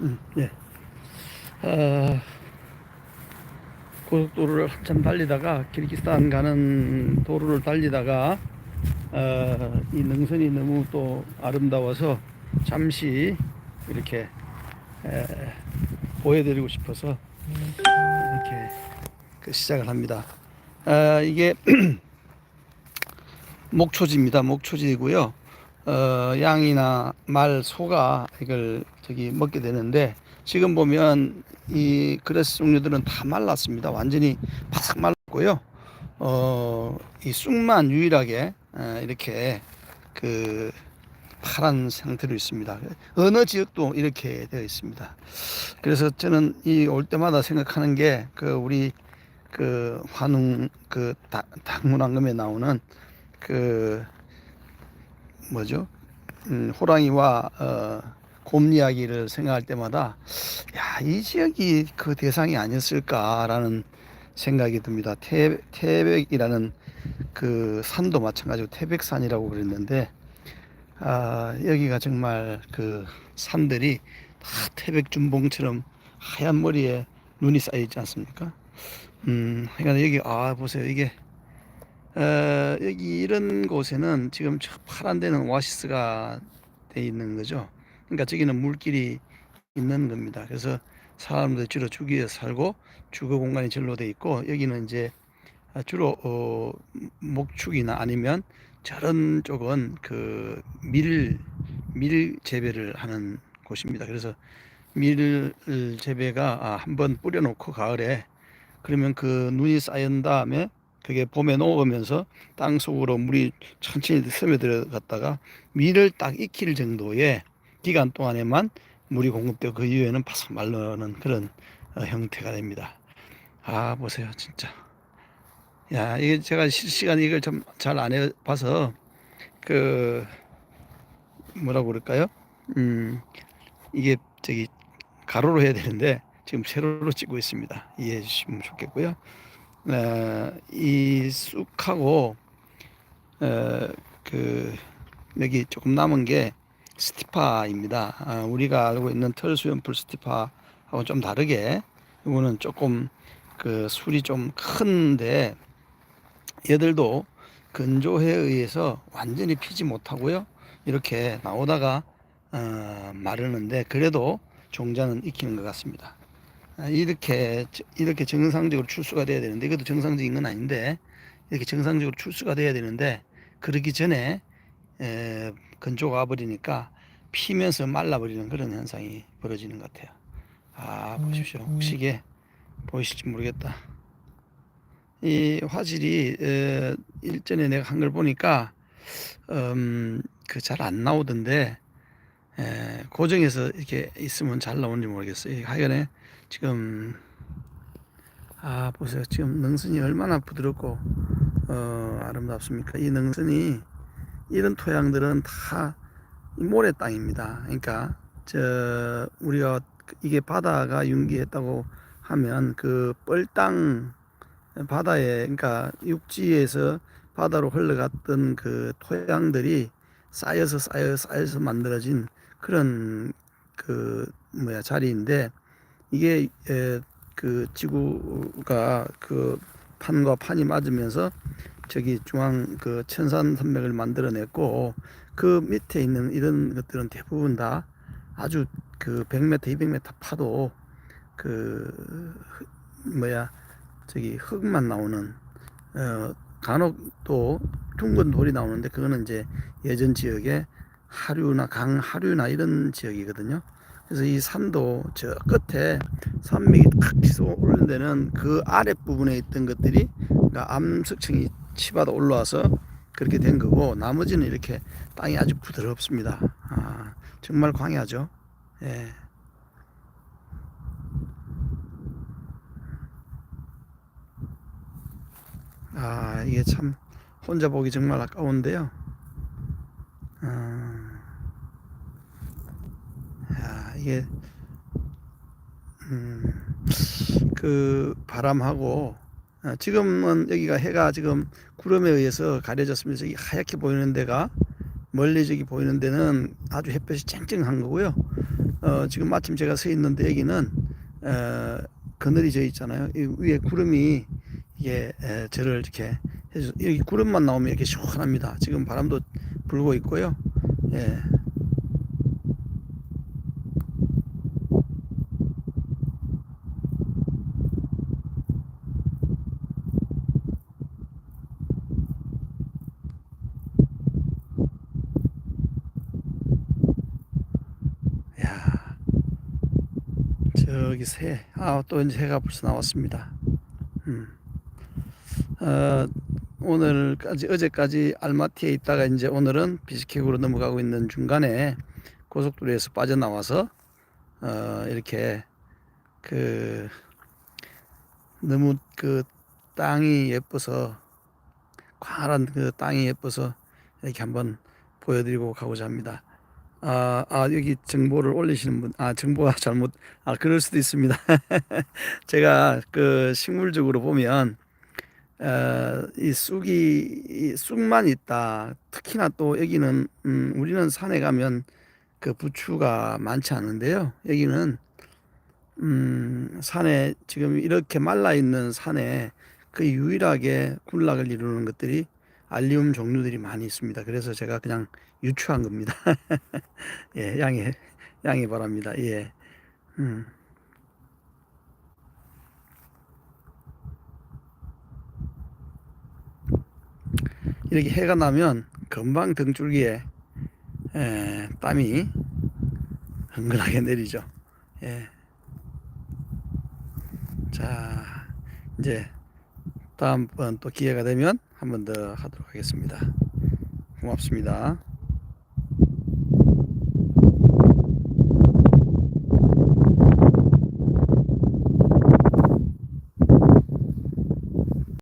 음, 네. 어, 고속도로를 한참 달리다가 키르기스탄 가는 도로를 달리다가 어, 이 능선이 너무 또 아름다워서 잠시 이렇게 에, 보여드리고 싶어서 이렇게 그 시작을 합니다. 아, 이게 목초지입니다. 목초지이고요. 어, 양이나 말, 소가 이걸 저기 먹게 되는데 지금 보면 이 그레스 종류들은 다 말랐습니다. 완전히 바삭 말랐고요. 어, 이 쑥만 유일하게 어, 이렇게 그 파란 상태로 있습니다. 어느 지역도 이렇게 되어 있습니다. 그래서 저는 이 올 때마다 생각하는 게 그 우리 그 환웅 그 다- 당문왕금에 나오는 그 뭐죠? 음, 호랑이와 어, 곰 이야기를 생각할 때마다 야, 이 지역이 그 대상이 아니었을까라는 생각이 듭니다. 태, 태백이라는 그 산도 마찬가지고 태백산이라고 그랬는데 아, 여기가 정말 그 산들이 다 태백 준봉처럼 하얀 머리에 눈이 쌓여 있지 않습니까? 음, 그러니까 여기 아 보세요 이게 어, 여기 이런 곳에는 지금 저 파란 데는 오아시스가 돼 있는 거죠. 그러니까 저기는 물길이 있는 겁니다. 그래서 사람들 주로 주기에 살고 주거 공간이 절로 돼 있고 여기는 이제 주로 어, 목축이나 아니면 저런 쪽은 그 밀, 밀 재배를 하는 곳입니다. 그래서 밀 재배가 아, 한번 뿌려놓고 가을에 그러면 그 눈이 쌓인 다음에 그게 봄에 녹으면서 땅 속으로 물이 천천히 스며들어갔다가 밀을 딱 익힐 정도의 기간 동안에만 물이 공급되고 그 이후에는 바싹 말르는 그런 어, 형태가 됩니다. 아 보세요 진짜. 야 이게 제가 실시간 이걸 좀 잘 안 해봐서 그 뭐라고 그럴까요? 음 이게 저기 가로로 해야 되는데 지금 세로로 찍고 있습니다. 이해해 주시면 좋겠고요. 어, 이 쑥하고 어, 그 여기 조금 남은 게 스티파입니다. 아, 우리가 알고 있는 털 수염풀 스티파하고 좀 다르게 이거는 조금 그 술이 좀 큰데 얘들도 건조에 의해서 완전히 피지 못하고요. 이렇게 나오다가 어, 마르는데 그래도 종자는 익히는 것 같습니다. 아, 이렇게 이렇게 정상적으로 출수가 돼야 되는데 이것도 정상적인 건 아닌데 이렇게 정상적으로 출수가 돼야 되는데 그러기 전에 에, 건조가 와버리니까 피면서 말라버리는 그런 현상이 벌어지는 것 같아요. 아 보십시오. 혹시 이게 보이실지 모르겠다. 이 화질이 에, 일전에 내가 한 걸 보니까 음, 그 잘 안 나오던데 에, 고정해서 이렇게 있으면 잘 나오는지 모르겠어요. 하여간에 지금 아 보세요. 지금 능선이 얼마나 부드럽고 어, 아름답습니까? 이 능선이 이런 토양들은 다이 모래 땅입니다. 그러니까 저 우리가 이게 바다가 융기했다고 하면 그 뻘땅 바다에 그러니까 육지에서 바다로 흘러갔던 그 토양들이 쌓여서 쌓여 쌓여서 만들어진 그런 그 뭐야 자리인데 이게 에, 그 지구가 그 판과 판이 맞으면서 저기 중앙 그 천산 산맥을 만들어냈고 그 밑에 있는 이런 것들은 대부분 다 아주 그 100m, 200m 파도 그 뭐야 저기 흙만 나오는 어 간혹 또 둥근 돌이 나오는데 그거는 이제 예전 지역의 하류나 강 하류나 이런 지역이거든요. 그래서 이 산도 저 끝에 산맥이 탁 치솟 오르는 데는 그 아랫부분에 있던 것들이 그러니까 암석층이 치받아 올라와서 그렇게 된 거고 나머지는 이렇게 땅이 아주 부드럽습니다. 아, 정말 광야죠. 예. 아, 이게 참 혼자 보기 정말 아까운데요. 아, 야, 이게 음, 그 바람하고 어, 지금은 여기가 해가 지금 구름에 의해서 가려졌으면서 이 하얗게 보이는 데가 멀리 저기 보이는 데는 아주 햇볕이 쨍쨍한 거고요. 어, 지금 마침 제가 서 있는데 여기는 어, 그늘이 져 있잖아요. 이 위에 구름이 이게 에, 저를 이렇게 해줘. 여기 구름만 나오면 이렇게 시원합니다. 지금 바람도 불고 있고요. 예. 저기 새, 아, 또 이제 해가 벌써 나왔습니다. 음. 어, 오늘까지, 어제까지 알마티에 있다가 이제 오늘은 비스케크로 넘어가고 있는 중간에 고속도로에서 빠져나와서, 어, 이렇게 그, 너무 그 땅이 예뻐서, 광활한 그 땅이 예뻐서 이렇게 한번 보여드리고 가고자 합니다. 아, 아, 여기 정보를 올리시는 분, 아, 정보가 잘못, 아, 그럴 수도 있습니다. 제가 그 식물적으로 보면, 어, 이 쑥이, 이 쑥만 있다. 특히나 또 여기는, 음, 우리는 산에 가면 그 부추가 많지 않은데요. 여기는, 음, 산에, 지금 이렇게 말라 있는 산에 그 유일하게 군락을 이루는 것들이 알리움 종류들이 많이 있습니다. 그래서 제가 그냥 유추한 겁니다. 예, 양해, 양해 바랍니다. 예. 음. 이렇게 해가 나면 금방 등줄기에 에, 땀이 흥건하게 내리죠. 예. 자, 이제 다음번 또 기회가 되면 한 번 더 하도록 하겠습니다. 고맙습니다.